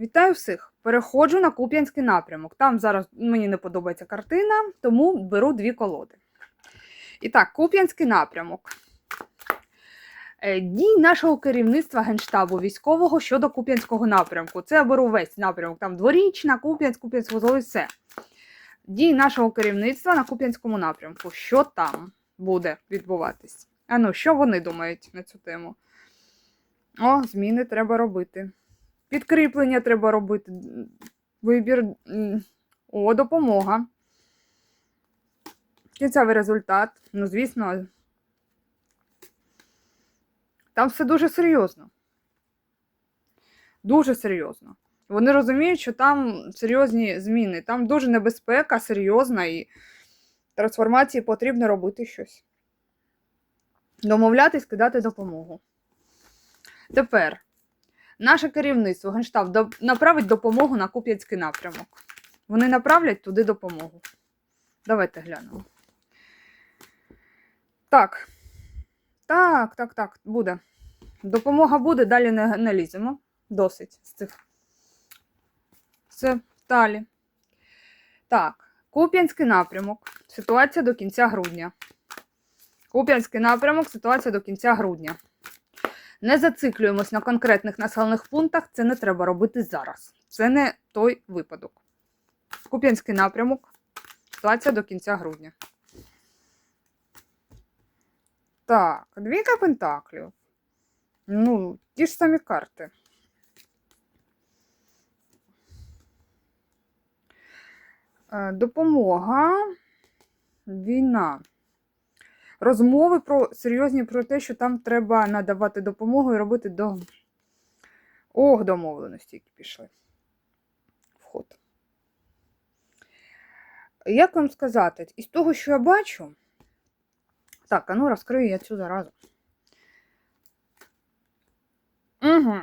Вітаю всіх! Переходжу на Куп'янський напрямок. Там зараз мені не подобається картина, тому беру дві колоди. І так, Куп'янський напрямок. Е, Дій нашого керівництва Генштабу військового щодо Куп'янського напрямку. Це я беру весь напрямок. Там дворічна, Куп'янськ, Куп'янськ, Возовий, все. Дій нашого керівництва на Куп'янському напрямку. Що там буде відбуватись? А ну, що вони думають на цю тему? О, зміни треба робити. Підкріплення треба робити. Вибір. О, допомога. Кінцевий результат. Ну, звісно. Там все дуже серйозно. Дуже серйозно. Вони розуміють, що там серйозні зміни. Там дуже небезпека, серйозна і трансформації потрібно робити щось. Домовлятись, кидати допомогу. Тепер наше керівництво, Генштаб, направить допомогу на Куп'янський напрямок. Вони направлять туди допомогу. Давайте глянемо. Так. Так, так, так, буде. Допомога буде, далі не, не ліземо. Досить з цих. Це далі. Так, Куп'янський напрямок. Ситуація до кінця грудня. Куп'янський напрямок, ситуація до кінця грудня. Не зациклюємось на конкретних населених пунктах, це не треба робити зараз. Це не той випадок. Куп'янський напрямок. Ситуація до кінця грудня. Так, двійка пентаклів. Ну, ті ж самі карти. Е, Допомога, війна. Розмови про серйозні про те, що там треба надавати допомогу і робити до. Ох, домовленості, які пішли. Вход. Як вам сказати, із того, що я бачу. Так, а ну розкрию я цю заразу. Угу.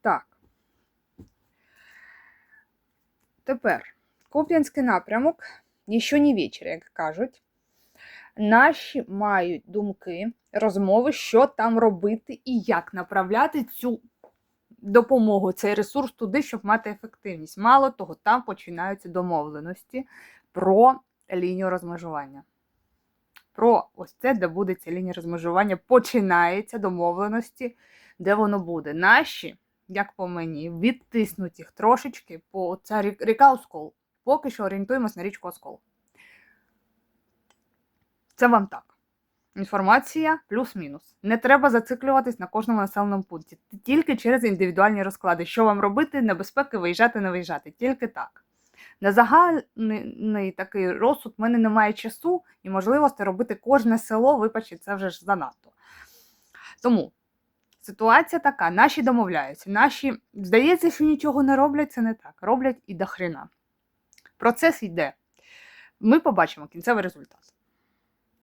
Так. Тепер Куп'янський напрямок, ще не вечір, як кажуть. Наші мають думки, розмови, що там робити і як направляти цю допомогу, цей ресурс туди, щоб мати ефективність. Мало того, там починаються домовленості про лінію розмежування. Про ось це, де буде ця лінія розмежування, починається домовленості, де воно буде. Наші, як по мені, відтиснуть їх трошечки по ця рі- ріка Оскол. Поки що орієнтуємось на річку Оскол. Це вам так. Інформація плюс-мінус. Не треба зациклюватись на кожному населеному пункті. Тільки через індивідуальні розклади. Що вам робити, небезпеки, виїжджати, не виїжджати. Тільки так. На загальний такий розсуд в мене немає часу і можливості робити кожне село, вибачте, це вже ж занадто. Тому ситуація така: наші домовляються, наші, здається, що нічого не роблять, це не так. Роблять і до хрена. Процес йде. Ми побачимо кінцевий результат.